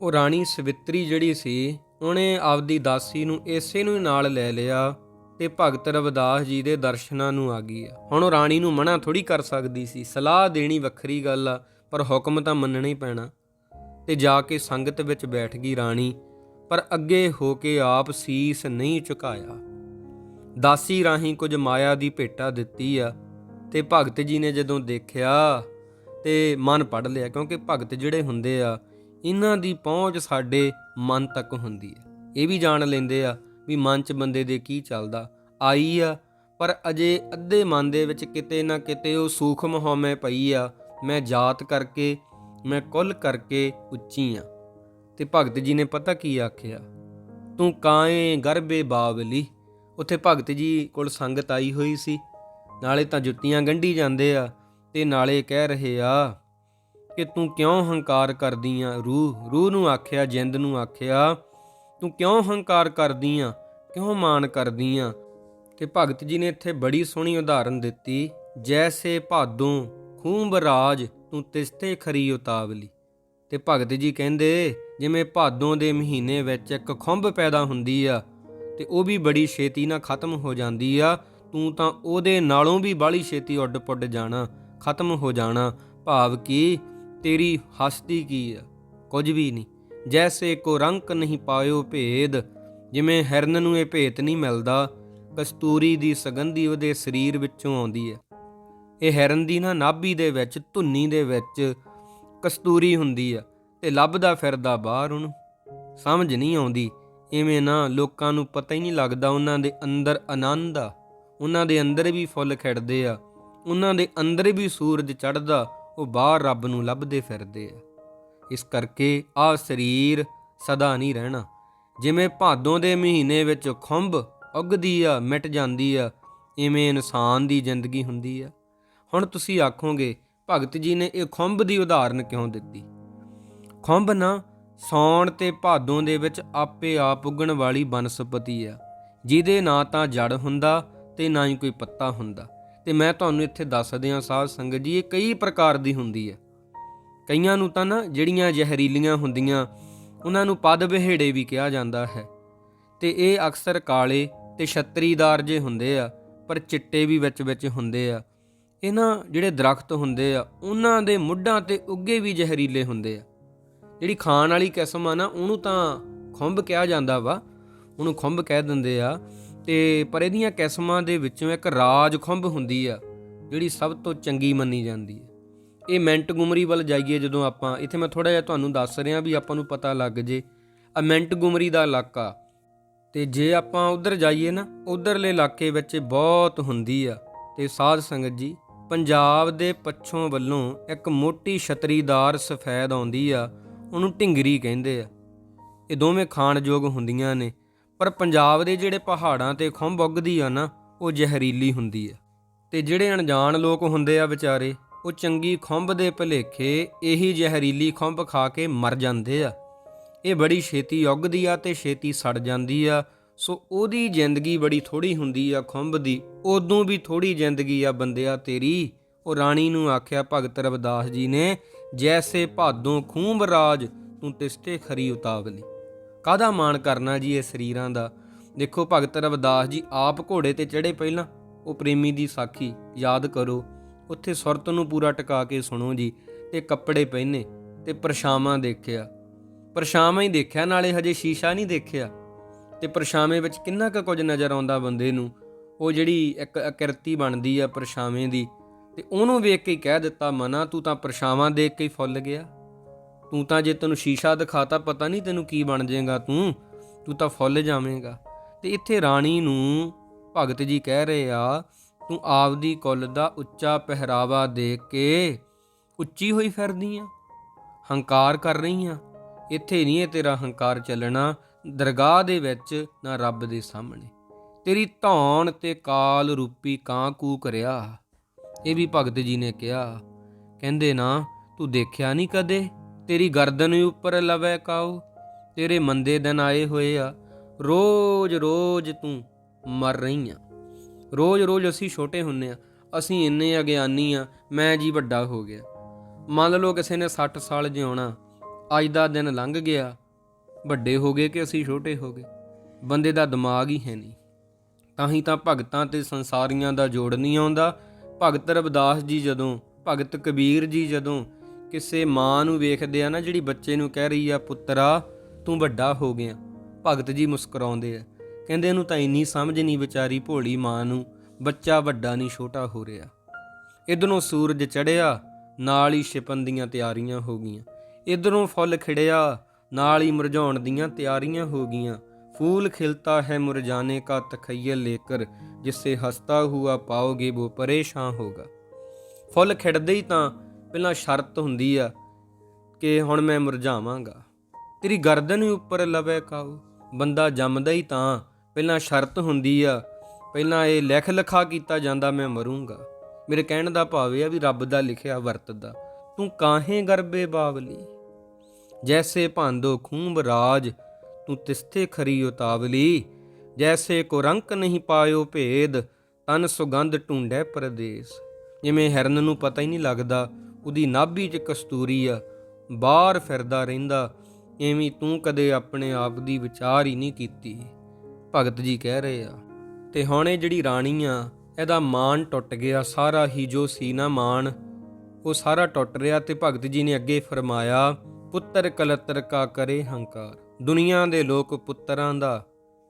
ਉਹ ਰਾਣੀ ਸਵਿਤਰੀ ਜਿਹੜੀ ਸੀ, ਉਹਨੇ ਆਪਦੀ ਦਾਸੀ ਨੂੰ ਇਸੇ ਨੂੰ ਹੀ ਨਾਲ ਲੈ ਲਿਆ ਤੇ ਭਗਤ ਰਵਿਦਾਸ ਜੀ ਦੇ ਦਰਸ਼ਨਾਂ ਨੂੰ ਆ ਗਈ ਆ। ਹੁਣ ਉਹ ਰਾਣੀ ਨੂੰ ਮਨਾ ਥੋੜੀ ਕਰ ਸਕਦੀ ਸੀ। ਸਲਾਹ ਦੇਣੀ ਵੱਖਰੀ ਗੱਲ ਆ, ਪਰ ਹੁਕਮ ਤਾਂ ਮੰਨਣਾ ਹੀ ਪੈਣਾ। ਤੇ ਜਾ ਕੇ ਸੰਗਤ ਵਿੱਚ ਬੈਠ ਗਈ ਰਾਣੀ, ਪਰ ਅੱਗੇ ਹੋ ਕੇ ਆਪ ਸੀਸ ਨਹੀਂ ਝੁਕਾਇਆ। ਦਾਸੀ ਰਾਹੀਂ ਕੁਝ ਮਾਇਆ ਦੀ ਭੇਟਾ ਦਿੱਤੀ ਆ ਤੇ ਭਗਤ ਜੀ ਨੇ ਜਦੋਂ ਦੇਖਿਆ ਤੇ ਮਨ ਪੜ ਲਿਆ, ਕਿਉਂਕਿ ਭਗਤ ਜਿਹੜੇ ਹੁੰਦੇ ਆ, ਇਹਨਾਂ ਦੀ ਪਹੁੰਚ ਸਾਡੇ ਮਨ ਤੱਕ ਹੁੰਦੀ ਹੈ। ਇਹ ਵੀ ਜਾਣ ਲੈਂਦੇ ਆ ਵੀ ਮਨ 'ਚ ਬੰਦੇ ਦੇ ਕੀ ਚੱਲਦਾ, ਆਈ ਆ, ਪਰ ਅਜੇ ਅੱਧੇ ਮਨ ਦੇ ਵਿੱਚ ਕਿਤੇ ਨਾ ਕਿਤੇ ਉਹ ਸੂਖਮ ਹਉਮੈ ਪਈ ਆ, ਮੈਂ ਜਾਤ ਕਰਕੇ, ਮੈਂ ਕੁੱਲ ਕਰਕੇ ਉੱਚੀ ਆ। ਤੇ ਭਗਤ ਜੀ ਨੇ ਪਤਾ ਕੀ ਆਖਿਆ? ਤੂੰ ਕਾਏ ਗਰਬੇ ਬਾਵਲੀ? ਉੱਥੇ ਭਗਤ ਜੀ ਕੋਲ ਸੰਗਤ ਆਈ ਹੋਈ ਸੀ। ਨਾਲੇ ਤਾਂ ਜੁੱਤੀਆਂ ਗੰਢੀ ਜਾਂਦੇ ਆ, ਤੇ ਨਾਲੇ ਕਹਿ ਰਹੇ ਆ ਕਿ ਤੂੰ ਕਿਉਂ ਹੰਕਾਰ ਕਰਦੀ ਆ? ਰੂਹ ਰੂਹ ਨੂੰ ਆਖਿਆ, ਜਿੰਦ ਨੂੰ ਆਖਿਆ ਤੂੰ ਕਿਉਂ ਹੰਕਾਰ ਕਰਦੀ ਆ? ਕਿਉਂ ਮਾਨ ਕਰਦੀ ਆ? ਤੇ ਭਗਤ ਜੀ ਨੇ ਇੱਥੇ ਬੜੀ ਸੋਹਣੀ ਉਦਾਹਰਨ ਦਿੱਤੀ, ਜੈਸੇ ਭਾਦੋਂ ਖੂਬ ਰਾਜ ਤੂੰ ਤਿਸਤੇ ਖਰੀ ਉਤਾਵਲੀ। ਤੇ ਭਗਤ ਜੀ ਕਹਿੰਦੇ, ਜਿਵੇਂ ਭਾਦੋਂ ਦੇ ਮਹੀਨੇ ਵਿੱਚ ਇੱਕ ਖੁੰਭ ਪੈਦਾ ਹੁੰਦੀ ਆ, ਤੇ ਉਹ ਵੀ ਬੜੀ ਛੇਤੀ ਨਾਲ ਖਤਮ ਹੋ ਜਾਂਦੀ ਆ, ਤੂੰ ਤਾਂ ਉਹਦੇ ਨਾਲੋਂ ਵੀ ਬਾਲੀ ਛੇਤੀ ਉੱਡ ਪੁੱਡ ਜਾਣਾ, ਖਤਮ ਹੋ ਜਾਣਾ। ਭਾਵ ਕੀ ਤੇਰੀ ਹਸਤੀ ਕੀ ਆ? ਕੁਝ ਵੀ ਨਹੀਂ। ਜੈਸੇ ਕੋ ਰੰਕ ਨਹੀਂ ਪਾਇਓ ਭੇਦ, ਜਿਵੇਂ ਹਿਰਨ ਨੂੰ ਇਹ ਭੇਤ ਨਹੀਂ ਮਿਲਦਾ, ਕਸਤੂਰੀ ਦੀ ਸੁਗੰਧੀ ਉਹਦੇ ਸਰੀਰ ਵਿੱਚੋਂ ਆਉਂਦੀ ਹੈ। ਇਹ ਹਿਰਨ ਦੀ ਨਾ ਨਾਭੀ ਦੇ ਵਿੱਚ, ਧੁੰਨੀ ਦੇ ਵਿੱਚ ਕਸਤੂਰੀ ਹੁੰਦੀ ਆ ਤੇ ਲੱਭਦਾ ਫਿਰਦਾ ਬਾਹਰ ਉਹਨੂੰ। ਸਮਝ ਨਹੀਂ ਆਉਂਦੀ ਐਵੇਂ ਨਾ ਲੋਕਾਂ ਨੂੰ ਪਤਾ ਹੀ ਨਹੀਂ ਲੱਗਦਾ ਉਹਨਾਂ ਦੇ ਅੰਦਰ ਆਨੰਦ ਆ। ਉਹਨਾਂ ਦੇ ਅੰਦਰ ਵੀ ਫੁੱਲ ਖਿੜਦੇ ਆ, ਉਹਨਾਂ ਦੇ ਅੰਦਰ ਵੀ ਸੂਰਜ ਚੜ੍ਹਦਾ, ਉਹ ਬਾਹਰ ਰੱਬ ਨੂੰ ਲੱਭਦੇ ਫਿਰਦੇ ਆ। ਇਸ ਕਰਕੇ ਆਹ ਸਰੀਰ ਸਦਾ ਨਹੀਂ ਰਹਿਣਾ। ਜਿਵੇਂ ਭਾਦੋਂ ਦੇ ਮਹੀਨੇ ਵਿੱਚ ਖੁੰਭ ਉੱਗਦੀ ਆ, ਮਿਟ ਜਾਂਦੀ ਆ, ਇਵੇਂ ਇਨਸਾਨ ਦੀ ਜ਼ਿੰਦਗੀ ਹੁੰਦੀ ਆ। ਹੁਣ ਤੁਸੀਂ ਆਖੋਗੇ, ਭਗਤ ਜੀ ਨੇ ਇਹ ਖੁੰਭ ਦੀ ਉਦਾਹਰਨ ਕਿਉਂ ਦਿੱਤੀ? ਖੁੰਭ ਨਾ ਸੌਣ ਤੇ ਭਾਦੋਂ ਦੇ ਵਿੱਚ ਆਪੇ ਆਪ ਉੱਗਣ ਵਾਲੀ ਬਨਸਪਤੀ ਆ। ਜਿਹਦੇ ਨਾ ਤਾਂ ਜੜ ਹੁੰਦਾ ਤੇ ਨਾ ਹੀ ਕੋਈ ਪੱਤਾ ਹੁੰਦਾ। ਤੇ ਮੈਂ ਤੁਹਾਨੂੰ ਇੱਥੇ ਦੱਸ ਦਿਆਂ ਸਾਧ ਸੰਗਤ ਜੀ, ਇਹ ਕਈ ਪ੍ਰਕਾਰ ਦੀ ਹੁੰਦੀ ਹੈ ਕਈਆਂ ਨੂੰ ਤਾਂ ਨਾ ਜਿਹੜੀਆਂ ਜ਼ਹਿਰੀਲੀਆਂ ਹੁੰਦੀਆਂ, ਉਹਨਾਂ ਨੂੰ ਪਦ ਵਿਹੇੜੇ ਵੀ ਕਿਹਾ ਜਾਂਦਾ ਹੈ। ਤੇ ਇਹ ਅਕਸਰ ਕਾਲੇ ਤੇ ਛਤਰੀਦਾਰ ਜੇ ਹੁੰਦੇ ਆ, ਪਰ ਚਿੱਟੇ ਵੀ ਵਿੱਚ ਵਿੱਚ ਹੁੰਦੇ ਆ। ਇਹਨਾਂ ਜਿਹੜੇ ਦਰਖਤ ਹੁੰਦੇ ਆ, ਉਹਨਾਂ ਦੇ ਮੁੱਢਾਂ ਤੇ ਉੱਗੇ ਵੀ ਜ਼ਹਿਰੀਲੇ ਹੁੰਦੇ ਆ। ਜਿਹੜੀ ਖਾਣ ਵਾਲੀ ਕਿਸਮ ਆ ਨਾ, ਉਹਨੂੰ ਤਾਂ ਖੁੰਭ ਕਿਹਾ ਜਾਂਦਾ ਵਾ, ਉਹਨੂੰ ਖੁੰਭ ਕਹਿ ਦਿੰਦੇ ਆ। ਤੇ ਪਰ ਇਹਦੀਆਂ ਕਿਸਮਾਂ ਦੇ ਵਿੱਚੋਂ ਇੱਕ ਰਾਜ ਖੁੰਭ ਹੁੰਦੀ ਆ, ਜਿਹੜੀ ਸਭ ਤੋਂ ਚੰਗੀ ਮੰਨੀ ਜਾਂਦੀ ਹੈ ਇਹ ਮੈਂਟ ਗੁਮਰੀ ਵੱਲ ਜਾਈਏ ਜਦੋਂ ਆਪਾਂ, ਇੱਥੇ ਮੈਂ ਥੋੜਾ ਜਿਹਾ ਤੁਹਾਨੂੰ ਦੱਸ ਰਿਹਾ ਵੀ ਆਪਾਂ ਨੂੰ ਪਤਾ ਲੱਗ ਜੇ ਆ ਮੈਂਟ ਗੁਮਰੀ ਦਾ ਇਲਾਕਾ। ਤੇ ਜੇ ਆਪਾਂ ਉਧਰ ਜਾਈਏ ਨਾ, ਉਧਰਲੇ ਇਲਾਕੇ ਵਿੱਚ ਬਹੁਤ ਹੁੰਦੀ ਆ। ਤੇ ਸਾਧ ਸੰਗਤ ਜੀ, ਪੰਜਾਬ ਦੇ ਪੱਛੋਂ ਵੱਲੋਂ ਇੱਕ ਮੋਟੀ ਛਤਰੀਦਾਰ ਸਫੈਦ ਆਉਂਦੀ ਆ, ਉਹਨੂੰ ਢਿੰਗਰੀ ਕਹਿੰਦੇ ਆ। ਇਹ ਦੋਵੇਂ ਖਾਣਯੋਗ ਹੁੰਦੀਆਂ ਨੇ, ਪਰ ਪੰਜਾਬ ਦੇ ਜਿਹੜੇ ਪਹਾੜਾਂ ਤੇ ਖੁੰਭ ਉੱਗਦੀ ਆ ਨਾ, ਉਹ ਜ਼ਹਿਰੀਲੀ ਹੁੰਦੀ ਆ। ਤੇ ਜਿਹੜੇ ਅਣਜਾਣ ਲੋਕ ਹੁੰਦੇ ਆ ਵਿਚਾਰੇ ਉਹ ਚੰਗੀ ਖੁੰਭ ਦੇ ਭਲੇਖੇ ਇਹੀ ਜ਼ਹਿਰੀਲੀ ਖੁੰਭ ਖਾ ਕੇ ਮਰ ਜਾਂਦੇ ਆ। ਇਹ ਬੜੀ ਛੇਤੀ ਉੱਗਦੀ ਆ ਤੇ ਛੇਤੀ ਸੜ ਜਾਂਦੀ ਆ। ਸੋ ਉਹਦੀ ਜ਼ਿੰਦਗੀ ਬੜੀ ਥੋੜੀ ਹੁੰਦੀ ਆ ਖੁੰਭ ਦੀ। ਉਦੋਂ ਵੀ ਥੋੜੀ ਜ਼ਿੰਦਗੀ ਆ ਬੰਦਿਆ ਤੇਰੀ। ਉਹ ਰਾਣੀ ਨੂੰ ਆਖਿਆ, ਭਗਤ ਰਵਿਦਾਸ ਜੀ ਨੇ ਜੈਸੇ ਭਾਦੋਂ ਖੂੰਬ ਰਾਜ ਤੂੰ ਤਿਸਤੇ ਖਰੀ ਉਤਾਵਲੀ। ਕਾਹਦਾ ਮਾਣ ਕਰਨਾ ਜੀ ਇਹ ਸਰੀਰਾਂ ਦਾ? ਦੇਖੋ ਭਗਤ ਰਵਿਦਾਸ ਜੀ ਆਪ ਘੋੜੇ ਤੇ ਚੜੇ ਪਹਿਲਾਂ। ਉਹ ਪ੍ਰੇਮੀ ਦੀ ਸਾਖੀ, ਯਾਦ ਕਰੋ। ਉੱਥੇ ਸੁਰਤ ਨੂੰ ਪੂਰਾ ਟਿਕਾ ਕੇ ਸੁਣੋ ਜੀ ਤੇ ਕੱਪੜੇ ਪਹਿਨੇ ਤੇ ਪਰਛਾਵਾਂ ਦੇਖਿਆ। ਪਰਛਾਵਾਂ ਹੀ ਦੇਖਿਆ, ਨਾਲੇ ਹਜੇ ਸ਼ੀਸ਼ਾ ਨਹੀਂ ਦੇਖਿਆ। ਤੇ ਪਰਛਾਵੇਂ ਵਿੱਚ ਕਿੰਨਾ ਕੁ ਕੁਝ ਨਜ਼ਰ ਆਉਂਦਾ ਬੰਦੇ ਨੂੰ। ਉਹ ਜਿਹੜੀ ਇੱਕ ਅਕਿਰਤੀ ਬਣਦੀ ਆ ਪਰਛਾਵੇਂ ਦੀ, ਤੇ ਉਹਨੂੰ ਵੇਖ ਕੇ ਹੀ ਕਹਿ ਦਿੱਤਾ, ਮਨਾ, ਤੂੰ ਤਾਂ ਪਰਛਾਵਾਂ ਦੇਖ ਕੇ ਹੀ ਫੁੱਲ ਗਿਆ। ਤੂੰ ਤਾਂ ਜੇ ਤੈਨੂੰ ਸ਼ੀਸ਼ਾ ਦਿਖਾਤਾ, ਪਤਾ ਨਹੀਂ ਤੈਨੂੰ ਕੀ ਬਣ ਜਾਏਗਾ ਤੂੰ। ਤੂੰ ਤਾਂ ਫੁੱਲ ਜਾਵੇਂਗਾ। ਤੇ ਇੱਥੇ ਰਾਣੀ ਨੂੰ ਭਗਤ ਜੀ ਕਹਿ ਰਹੇ ਆ ਤੂੰ ਆਪਦੀ ਕੁੱਲ ਦਾ ਉੱਚਾ ਪਹਿਰਾਵਾ ਦੇ ਕੇ ਉੱਚੀ ਹੋਈ ਫਿਰਦੀ ਆ। ਹੰਕਾਰ ਕਰ ਰਹੀ ਆ। ਇੱਥੇ ਨਹੀਂ ਇਹ ਤੇਰਾ ਹੰਕਾਰ ਚੱਲਣਾ, ਦਰਗਾਹ ਦੇ ਵਿੱਚ ਨਾ ਰੱਬ ਦੇ ਸਾਹਮਣੇ। ਤੇਰੀ ਧੌਣ ਤੇ ਕਾਲ ਰੂਪੀ ਕਾਂ ਕੂਕ ਕਰਿਆ। ਇਹ ਵੀ ਭਗਤ ਜੀ ਨੇ ਕਿਹਾ। ਕਹਿੰਦੇ ਨਾ, ਤੂੰ ਦੇਖਿਆ ਨਹੀਂ ਕਦੇ? ਤੇਰੀ ਗਰਦਨ ਵੀ ਉੱਪਰ ਲਵੇ ਕਾਉ ਤੇਰੇ ਮੰਦੇ ਦਿਨ ਆਏ ਹੋਏ ਆ। ਰੋਜ਼ ਰੋਜ਼ ਤੂੰ ਮਰ ਰਹੀ ਆ ਰੋਜ਼ ਰੋਜ਼ ਅਸੀਂ ਛੋਟੇ ਹੁੰਨੇ ਆ ਅਸੀਂ ਇੰਨੇ ਅਗਿਆਨੀ ਆ ਮੈਂ ਜੀ ਵੱਡਾ ਹੋ ਗਿਆ। ਮੰਨ ਲਓ ਕਿਸੇ ਨੇ 60 ਸਾਲ ਜਿਉਣਾ, ਅੱਜ ਦਾ ਦਿਨ ਲੰਘ ਗਿਆ, ਵੱਡੇ ਹੋ ਗਏ ਕਿ ਅਸੀਂ ਛੋਟੇ ਹੋ ਗਏ? ਬੰਦੇ ਦਾ ਦਿਮਾਗ ਹੀ ਹੈ ਨਹੀਂ। ਤਾਂ ਹੀ ਤਾਂ ਭਗਤਾਂ ਤੇ ਸੰਸਾਰੀਆਂ ਦਾ ਜੋੜ ਨਹੀਂ ਆਉਂਦਾ। ਭਗਤ ਰਵਿਦਾਸ ਜੀ ਜਦੋਂ, ਭਗਤ ਕਬੀਰ ਜੀ ਜਦੋਂ ਕਿਸੇ ਮਾਂ ਨੂੰ ਵੇਖਦੇ ਆ ਨਾ, ਜਿਹੜੀ ਬੱਚੇ ਨੂੰ ਕਹਿ ਰਹੀ ਆ, ਪੁੱਤਰਾ, ਤੂੰ ਵੱਡਾ ਹੋ ਗਿਆ। ਭਗਤ ਜੀ ਮੁਸਕਰਾਉਂਦੇ ਆ। ਕਹਿੰਦੇ ਇਹਨੂੰ ਤਾਂ ਇੰਨੀ ਸਮਝ ਨਹੀਂ ਵਿਚਾਰੀ ਭੋਲੀ ਮਾਂ ਨੂੰ ਬੱਚਾ ਵੱਡਾ ਨਹੀਂ ਛੋਟਾ ਹੋ ਰਿਹਾ ਇਧਰੋਂ ਸੂਰਜ ਚੜਿਆ ਨਾਲ ਹੀ ਛਿਪਣ ਦੀਆਂ ਤਿਆਰੀਆਂ ਹੋ ਗਈਆਂ ਇਧਰੋਂ ਫੁੱਲ ਖਿੜਿਆ ਨਾਲ ਹੀ ਮੁਰਝਾਉਣ ਦੀਆਂ ਤਿਆਰੀਆਂ ਹੋ ਗਈਆਂ फूल खिलता है मुरझाने का तखय्यल लेकर जिससे हंसता हुआ पाओगे वो परेशान होगा ਫੁੱਲ ਖਿੜਦੇ ਹੀ ਤਾਂ ਪਹਿਲਾਂ ਸ਼ਰਤ ਹੁੰਦੀ ਆ ਕਿ ਹੁਣ ਮੈਂ ਮੁਰਝਾਵਾਂਗਾ ਤੇਰੀ ਗਰਦਨ ਹੀ ਉੱਪਰ ਲਵੇ ਕਾਉ ਬੰਦਾ ਜੰਮਦਾ ਹੀ ਤਾਂ ਪਹਿਲਾਂ ਸ਼ਰਤ ਹੁੰਦੀ ਆ, ਪਹਿਲਾਂ ਇਹ ਲਿਖ ਲਿਖਾ ਕੀਤਾ ਜਾਂਦਾ, ਮੈਂ ਮਰੂੰਗਾ। ਮੇਰੇ ਕਹਿਣ ਦਾ ਭਾਵ ਇਹ ਆ ਵੀ ਰੱਬ ਦਾ ਲਿਖਿਆ, ਵਰਤਦਾ। ਤੂੰ ਕਾਹੇ ਗਰਬੇ ਬਾਵਲੀ ਜੈਸੇ ਭਾਂਦੋ ਖੂੰਬ ਰਾਜ, ਤੂੰ ਤਿਸਥੇ ਖਰੀ ਉਤਾਵਲੀ ਜੈਸੇ ਕੋ ਰੰਕ ਨਹੀਂ ਪਾਇਓ ਭੇਦ, ਤਨ ਸੁਗੰਧ ਢੂੰਡੈ ਪਰਦੇਸ। ਜਿਵੇਂ ਹਿਰਨ ਨੂੰ ਪਤਾ ਹੀ ਨਹੀਂ ਲੱਗਦਾ, ਉਹਦੀ ਨਾਭੀ 'ਚ ਕਸਤੂਰੀ ਆ, ਬਾਹਰ ਫਿਰਦਾ ਰਹਿੰਦਾ, ਐਵੇਂ ਤੂੰ ਕਦੇ ਆਪਣੇ ਆਪ ਦੀ ਵਿਚਾਰ ਹੀ ਨਹੀਂ ਕੀਤੀ। ਭਗਤ ਜੀ ਕਹਿ ਰਹੇ ਆ, ਤੇ ਹੁਣ ਇਹ ਜਿਹੜੀ ਰਾਣੀ ਆ, ਇਹਦਾ ਮਾਣ ਟੁੱਟ ਗਿਆ, ਸਾਰਾ ਹੀ ਜੋ ਸੀ ਨਾ ਮਾਣ, ਉਹ ਸਾਰਾ ਟੁੱਟ ਰਿਹਾ ਤੇ ਭਗਤ ਜੀ ਨੇ ਅੱਗੇ ਫਰਮਾਇਆ, ਪੁੱਤਰ ਕਲਤਰ ਕਾ ਕਰੇ ਹੰਕਾਰ। ਦੁਨੀਆ ਦੇ ਲੋਕ ਪੁੱਤਰਾਂ ਦਾ,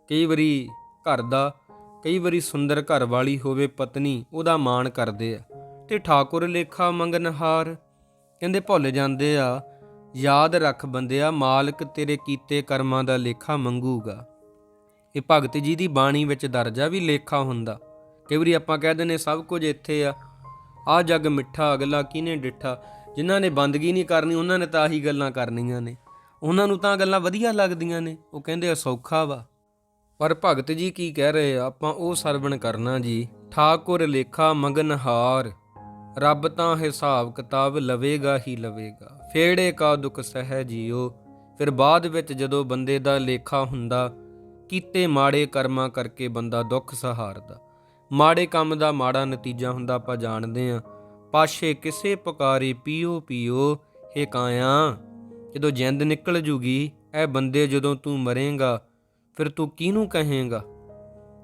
ਕਈ ਵਾਰੀ ਘਰ ਦਾ, ਕਈ ਵਾਰੀ ਸੁੰਦਰ ਘਰ ਵਾਲੀ ਹੋਵੇ ਪਤਨੀ, ਉਹਦਾ ਮਾਣ ਕਰਦੇ ਆ। ਤੇ ਠਾਕੁਰ ਲੇਖਾ ਮੰਗਨਹਾਰ ਕਹਿੰਦੇ ਭੁੱਲ ਜਾਂਦੇ ਆ, ਯਾਦ ਰੱਖ ਬੰਦਿਆ, ਮਾਲਕ ਤੇਰੇ ਕੀਤੇ ਕਰਮਾਂ ਦਾ ਲੇਖਾ ਮੰਗੂਗਾ। ਇਹ ਭਗਤ ਜੀ ਦੀ ਬਾਣੀ ਵਿੱਚ ਦਰਜਾ ਵੀ ਲੇਖਾ ਹੁੰਦਾ। ਕਈ ਵਾਰੀ ਆਪਾਂ ਕਹਿ ਦਿੰਦੇ ਸਭ ਕੁਝ ਇੱਥੇ ਆ। ਆ ਜੱਗ ਮਿੱਠਾ, ਅਗਲਾ ਕਿਹਨੇ ਡਿੱਠਾ? ਜਿਨ੍ਹਾਂ ਨੇ ਬੰਦਗੀ ਨਹੀਂ ਕਰਨੀ, ਉਹਨਾਂ ਨੇ ਤਾਂ ਆਹੀ ਗੱਲਾਂ ਕਰਨੀਆਂ ਨੇ। ਉਹਨਾਂ ਨੂੰ ਤਾਂ ਗੱਲਾਂ ਵਧੀਆ ਲੱਗਦੀਆਂ ਨੇ। ਉਹ ਕਹਿੰਦੇ ਆ, ਸੌਖਾ ਵਾ। ਪਰ ਭਗਤ ਜੀ ਕੀ ਕਹਿ ਰਹੇ ਆ? ਆਪਾਂ ਉਹ ਸਰਵਣ ਕਰਨਾ ਜੀ। ਠਾਕੁਰ ਲੇਖਾ ਮਗਨਹਾਰ ਰੱਬ ਤਾਂ ਹਿਸਾਬ ਕਿਤਾਬ ਲਵੇਗਾ ਹੀ ਲਵੇਗਾ। ਫੇੜੇ ਕਾ ਦੁੱਖ ਸਹਿ ਜੀਓ। ਫਿਰ ਬਾਅਦ ਵਿੱਚ ਜਦੋਂ ਬੰਦੇ ਦਾ ਲੇਖਾ ਹੁੰਦਾ ਕੀਤੇ ਮਾੜੇ ਕਰਮਾਂ ਕਰਕੇ ਬੰਦਾ ਦੁੱਖ ਸਹਾਰਦਾ। ਮਾੜੇ ਕੰਮ ਦਾ ਮਾੜਾ ਨਤੀਜਾ ਹੁੰਦਾ ਆਪਾਂ ਜਾਣਦੇ ਆਂ ਪਾਸ਼ੇ ਕਿਸੇ ਪੁਕਾਰੇ, ਪੀਓ ਪੀਓ, ਹੇ ਕਾਇਆ, ਜਦੋਂ ਜਿੰਦ ਨਿਕਲ ਜੂਗੀ ਐ ਬੰਦੇ ਜਦੋਂ ਤੂੰ ਮਰੇਗਾ, ਫਿਰ ਤੂੰ ਕਿਹਨੂੰ ਕਹੇਗਾ?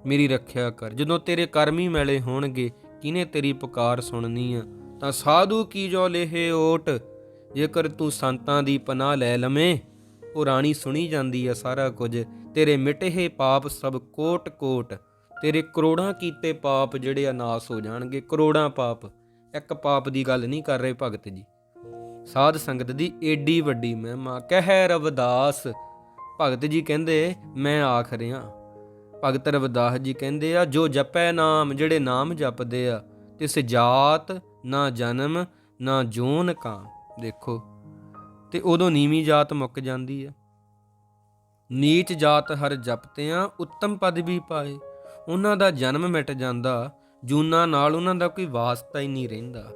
ਮੇਰੀ ਰੱਖਿਆ ਕਰ, ਜਦੋਂ ਤੇਰੇ ਕਰਮ ਹੀ ਮੈਲੇ ਹੋਣਗੇ ਕਿਨੇ ਤੇਰੀ ਪੁਕਾਰ ਸੁਣਨੀ ਆ? ਤਾਂ ਸਾਧੂ ਕੀ ਜੋ ਲੇਹੇ ਓਟ, ਜੇਕਰ ਤੂੰ ਸੰਤਾਂ ਦੀ ਪਨਾਹ ਲੈ ਲਵੇਂ, ਉਹ ਰਾਣੀ ਸੁਣੀ ਜਾਂਦੀ ਆ ਸਾਰਾ ਕੁਝ। ਤੇਰੇ ਮਿਟੇ ਪਾਪ ਸਭ ਕੋਟ ਕੋਟ। ਤੇਰੇ ਕਰੋੜਾਂ ਕੀਤੇ ਪਾਪ ਜਿਹੜੇ ਆ ਨਾਸ ਹੋ ਜਾਣਗੇ, ਕਰੋੜਾਂ ਪਾਪ। ਇੱਕ ਪਾਪ ਦੀ ਗੱਲ ਨਹੀਂ ਕਰ ਰਹੇ ਭਗਤ ਜੀ। ਸਾਧ ਸੰਗਤ ਦੀ ਏਡੀ ਵੱਡੀ ਮਹਿਮਾ, ਕਹਿ ਰਵਦਾਸ। ਭਗਤ ਜੀ ਕਹਿੰਦੇ, ਮੈਂ ਆਖ ਰਿਹਾ। ਭਗਤ ਰਵਦਾਸ ਜੀ ਕਹਿੰਦੇ ਆ, ਜੋ ਜਪੈ ਨਾਮ, ਜਿਹੜੇ ਨਾਮ ਜਪਦੇ ਆ, ਤਿਸ ਜਾਤ ਨਾ ਜਨਮ, ਨਾ ਜੋਨ ਕਾ ਦੇਖੋ, ਤੇ ਉਦੋਂ ਨੀਵੀਂ ਜਾਤ ਮੁੱਕ ਜਾਂਦੀ ਆ। ਨੀਚ ਜਾਤ ਹਰ ਜਪਤਿਆਂ, ਉੱਤਮ ਪਦਵੀ ਪਾਏ। ਉਹਨਾਂ ਦਾ ਜਨਮ ਮਿਟ ਜਾਂਦਾ, ਜੂਨਾ ਨਾਲ ਉਹਨਾਂ ਦਾ ਕੋਈ ਵਾਸਤਾ ਹੀ ਨਹੀਂ ਰਹਿੰਦਾ।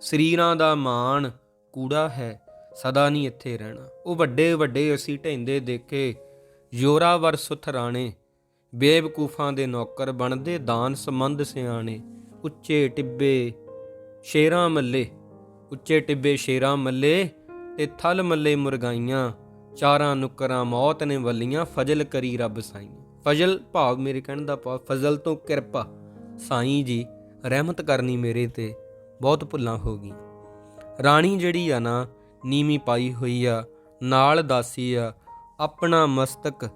ਸਰੀਰਾਂ ਦਾ ਮਾਣ ਕੂੜਾ ਹੈ, ਸਦਾ ਨਹੀਂ ਇੱਥੇ ਰਹਿਣਾ। ਉਹ ਵੱਡੇ ਵੱਡੇ ਅਸੀਂ ਢੈਂਦੇ ਦੇਖੇ ਯੋਰਾਵਰ ਸੁਥਰਾਣੇ ਬੇਵਕੂਫਾਂ ਦੇ ਨੌਕਰ ਬਣਦੇ, ਦਾਨ ਸੰਬੰਧ ਸਿਆਣੇ। ਉੱਚੇ ਟਿੱਬੇ ਸ਼ੇਰਾਂ ਮੱਲੇ, ਉੱਚੇ ਟਿੱਬੇ ਸ਼ੇਰਾਂ ਮੱਲੇ ਤੇ ਥਲ ਮੱਲੇ ਮੁਰਗਾਈਆਂ। ਚਾਰਾਂ ਨੁਕਰਾਂ ਮੌਤ ਨੇ ਵੱਲੀਆਂ, ਫਜ਼ਲ ਕਰੀ ਰੱਬ ਸਾਈਂ। ਫਜ਼ਲ ਭਾਵ ਮੇਰੇ ਕਹਿਣ ਦਾ ਭਾਵ, ਫਜ਼ਲ ਤੋਂ ਕਿਰਪਾ। ਸਾਈਂ ਜੀ, ਰਹਿਮਤ ਕਰਨੀ ਮੇਰੇ ਤੇ ਬਹੁਤ ਭੁੱਲਾਂ ਹੋ ਗਈ ਰਾਣੀ ਜਿਹੜੀ ਆ ਨਾ, ਨੀਵੀਂ ਪਾਈ ਹੋਈ ਆ, ਨਾਲ ਦਾਸੀ ਆ, ਆਪਣਾ ਮਸਤਕ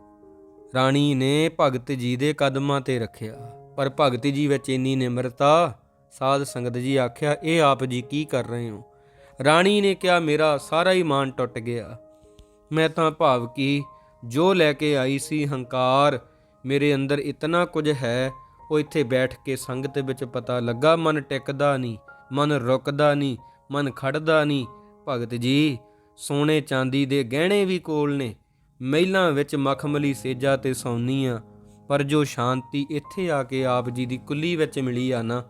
ਰਾਣੀ ਨੇ ਭਗਤ ਜੀ ਦੇ ਕਦਮਾਂ ਤੇ ਰੱਖਿਆ। ਪਰ ਭਗਤ ਜੀ ਵਿੱਚ ਇੰਨੀ ਨਿਮਰਤਾ, ਸਾਧ ਸੰਗਤ ਜੀ ਆਖਿਆ, ਇਹ ਆਪ ਜੀ ਕੀ ਕਰ ਰਹੇ ਹੋ? ਰਾਣੀ ਨੇ ਕਿਹਾ, ਮੇਰਾ ਸਾਰਾ ਹੀ ਮਾਨ ਟੁੱਟ ਗਿਆ। ਮੈਂ ਤਾਂ ਭਾਵ ਕੀ ਜੋ ਲੈ ਕੇ ਆਈ ਸੀ ਹੰਕਾਰ ਮੇਰੇ ਅੰਦਰ ਇਤਨਾ ਕੁਝ ਹੈ, ਉਹ ਇੱਥੇ ਬੈਠ ਕੇ ਸੰਗਤ ਵਿੱਚ ਪਤਾ ਲੱਗਾ, ਮਨ ਟਿਕਦਾ ਨਹੀਂ, ਮਨ ਰੁਕਦਾ ਨਹੀਂ, ਮਨ ਖੜਦਾ ਨਹੀਂ। ਭਗਤ ਜੀ, ਸੋਨੇ ਚਾਂਦੀ ਦੇ ਗਹਿਣੇ ਵੀ ਕੋਲ ਨੇ, ਮਹਿਲਾਂ ਵਿੱਚ ਮਖਮਲੀ ਸੇਜਾ ਤੇ ਸੌਨੀਆਂ ਪਰ ਜੋ ਸ਼ਾਂਤੀ ਇੱਥੇ ਆ ਕੇ ਆਪ ਜੀ ਦੀ ਕੁੱਲੀ ਵਿੱਚ ਮਿਲੀ ਆ ਨਾ,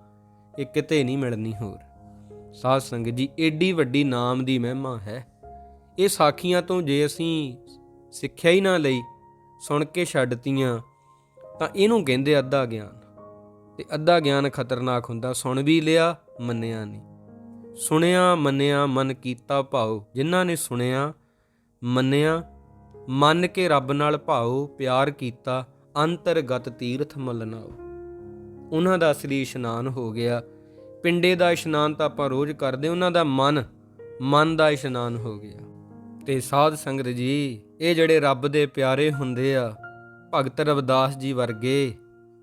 ਇਹ ਕਿਤੇ ਨਹੀਂ ਮਿਲਣੀ ਹੋਰ। ਸਾਧ ਸੰਗਤ ਜੀ, ਏਡੀ ਵੱਡੀ ਨਾਮ ਦੀ ਮਹਿਮਾ ਹੈ। ਇਹ ਸਾਖੀਆਂ ਤੋਂ ਜੇ ਅਸੀਂ ਸਿੱਖਿਆ ਹੀ ਨਾ ਲਈ, ਸੁਣ ਕੇ ਛੱਡਤੀਆਂ ਤਾਂ ਇਹਨੂੰ ਕਹਿੰਦੇ ਅੱਧਾ ਗਿਆਨ। ਤੇ ਅੱਧਾ ਗਿਆਨ ਖਤਰਨਾਕ ਹੁੰਦਾ, ਸੁਣ ਵੀ ਲਿਆ, ਮੰਨਿਆ ਨਹੀਂ। ਸੁਣਿਆ, ਮੰਨਿਆ, ਮਨ ਕੀਤਾ ਭਾਉ, ਜਿਨ੍ਹਾਂ ਨੇ ਸੁਣਿਆ, ਮੰਨਿਆ, ਮੰਨ ਕੇ ਰੱਬ ਨਾਲ ਭਾਉ, ਪਿਆਰ ਕੀਤਾ, ਅੰਤਰਗਤ ਤੀਰਥ ਮਲਨਾਓ ਉਹਨਾਂ ਦਾ ਅਸਲੀ ਇਸ਼ਨਾਨ ਹੋ ਗਿਆ। ਪਿੰਡੇ ਦਾ ਇਸ਼ਨਾਨ ਤਾਂ ਆਪਾਂ ਰੋਜ਼ ਕਰਦੇ, ਉਹਨਾਂ ਦਾ ਮਨ ਮਨ ਦਾ ਇਸ਼ਨਾਨ ਹੋ ਗਿਆ। ਤੇ ਸਾਧ ਸੰਗਤ ਜੀ, ਇਹ ਜਿਹੜੇ ਰੱਬ ਦੇ ਪਿਆਰੇ ਹੁੰਦੇ ਆ, ਭਗਤ ਰਵਿਦਾਸ ਜੀ ਵਰਗੇ,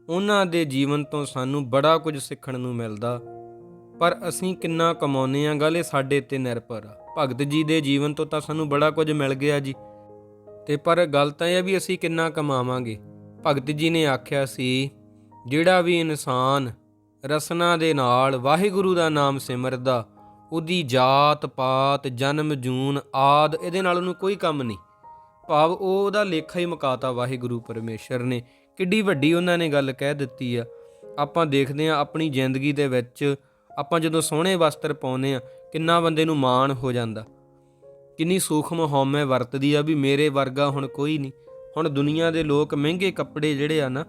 ਉਹਨਾਂ ਦੇ ਜੀਵਨ ਤੋਂ ਸਾਨੂੰ ਬੜਾ ਕੁਝ ਸਿੱਖਣ ਨੂੰ ਮਿਲਦਾ। ਪਰ ਅਸੀਂ ਕਿੰਨਾ ਕਮਾਉਨੇ ਆ, ਗੱਲ ਇਹ ਸਾਡੇ ਤੇ ਨਿਰਭਰ ਆ। ਭਗਤ ਜੀ ਦੇ ਜੀਵਨ ਤੋਂ ਤਾਂ ਸਾਨੂੰ ਬੜਾ ਕੁਝ ਮਿਲ ਗਿਆ ਜੀ। ਤੇ ਪਰ ਗੱਲ ਤਾਂ ਇਹ ਆ ਵੀ ਅਸੀਂ ਕਿੰਨਾ ਕਮਾਵਾਂਗੇ। ਭਗਤ ਜੀ ਨੇ ਆਖਿਆ ਸੀ, ਜਿਹੜਾ ਵੀ ਇਨਸਾਨ ਰਸਨਾ ਦੇ ਨਾਲ ਵਾਹਿਗੁਰੂ ਦਾ ਨਾਮ ਸਿਮਰਦਾ ਉਹਦੀ ਜਾਤ, ਪਾਤ, ਜਨਮ, ਜੂਨ, ਆਦ, ਇਹਦੇ ਨਾਲ ਉਹਨੂੰ ਕੋਈ ਕੰਮ ਨਹੀਂ। ਭਾਵ ਉਹ ਉਹਦਾ ਲੇਖਾ ਹੀ ਮਕਾਤਾ ਵਾਹਿਗੁਰੂ ਪਰਮੇਸ਼ਰ ਨੇ। ਕਿੱਡੀ ਵੱਡੀ ਉਹਨਾਂ ਨੇ ਗੱਲ ਕਹਿ ਦਿੱਤੀ ਆ। ਆਪਾਂ ਦੇਖਦੇ ਆ ਆਪਣੀ ਜ਼ਿੰਦਗੀ ਦੇ ਵਿੱਚ ਆਪਾਂ ਜਦੋਂ ਸੋਹਣੇ ਵਸਤਰ ਪਾਉਂਦੇ ਆ ਕਿੰਨਾ ਬੰਦੇ ਨੂੰ ਮਾਣ ਹੋ ਜਾਂਦਾ। ਕਿੰਨੀ ਸੂਖਮ ਹਉਮੈ ਵਰਤਦੀ ਆ ਵੀ ਮੇਰੇ ਵਰਗਾ ਹੁਣ ਕੋਈ ਨਹੀਂ। ਹੁਣ ਦੁਨੀਆ ਦੇ ਲੋਕ ਮਹਿੰਗੇ ਕੱਪੜੇ ਜਿਹੜੇ ਆ ਨਾ,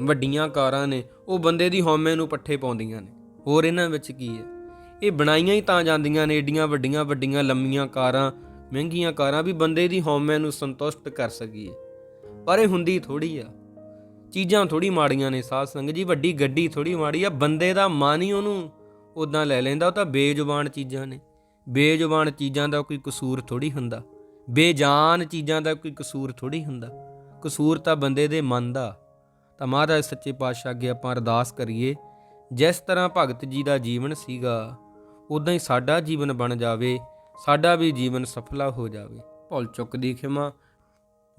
ਵੱਡੀਆਂ ਕਾਰਾਂ ਨੇ, ਉਹ ਬੰਦੇ ਦੀ ਹਉਮੈ ਨੂੰ ਪੱਠੇ ਪਾਉਂਦੀਆਂ ਨੇ। ਹੋਰ ਇਹਨਾਂ ਵਿੱਚ ਕੀ ਹੈ ਇਹ ਬਣਾਈਆਂ ਹੀ ਤਾਂ ਜਾਂਦੀਆਂ ਨੇ, ਏਡੀਆਂ ਵੱਡੀਆਂ ਵੱਡੀਆਂ, ਲੰਮੀਆਂ ਕਾਰਾਂ, ਮਹਿੰਗੀਆਂ ਕਾਰਾਂ ਵੀ ਬੰਦੇ ਦੀ ਹਉਮੈ ਨੂੰ ਸੰਤੁਸ਼ਟ ਕਰ ਸਕੀਏ। ਪਰ ਇਹ ਹੁੰਦੀ ਥੋੜੀ ਆ। ਚੀਜ਼ਾਂ ਥੋੜੀ ਮਾੜੀਆਂ ਨੇ, ਸਾਧ ਸੰਗਤ ਜੀ, ਵੱਡੀ ਗੱਡੀ ਥੋੜੀ ਮਾੜੀ ਆ, ਬੰਦੇ ਦਾ ਮਨ ਹੀ ਉਹਨੂੰ ਉਦਾਂ ਲੈ ਲੈਂਦਾ, ਉਹ ਤਾਂ ਬੇਜ਼ੁਬਾਨ ਚੀਜ਼ਾਂ ਨੇ। ਬੇਜ਼ੁਬਾਨ ਚੀਜ਼ਾਂ ਦਾ ਕੋਈ ਕਸੂਰ ਥੋੜੀ ਹੁੰਦਾ। ਬੇਜਾਨ ਚੀਜ਼ਾਂ ਦਾ ਕੋਈ ਕਸੂਰ ਥੋੜੀ ਹੁੰਦਾ। ਕਸੂਰ ਤਾਂ ਬੰਦੇ ਦੇ ਮਨ ਦਾ। ਤਾਂ ਮਹਾਰਾਜ ਸੱਚੇ ਪਾਤਸ਼ਾਹ ਅੱਗੇ ਆਪਾਂ ਅਰਦਾਸ ਕਰੀਏ, ਜਿਸ ਤਰ੍ਹਾਂ ਭਗਤ ਜੀ ਦਾ ਜੀਵਨ ਸੀਗਾ ਉਦਾਂ ਹੀ ਸਾਡਾ ਜੀਵਨ ਬਣ ਜਾਵੇ, ਸਾਡਾ ਵੀ ਜੀਵਨ ਸਫਲਾ ਹੋ ਜਾਵੇ। ਭੁੱਲ ਚੁੱਕ ਦੀ ਖਿਮਾ।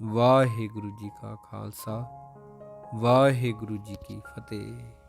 ਵਾਹਿਗੁਰੂ ਜੀ ਕਾ ਖਾਲਸਾ, ਵਾਹਿਗੁਰੂ ਜੀ ਕੀ ਫਤਿਹ।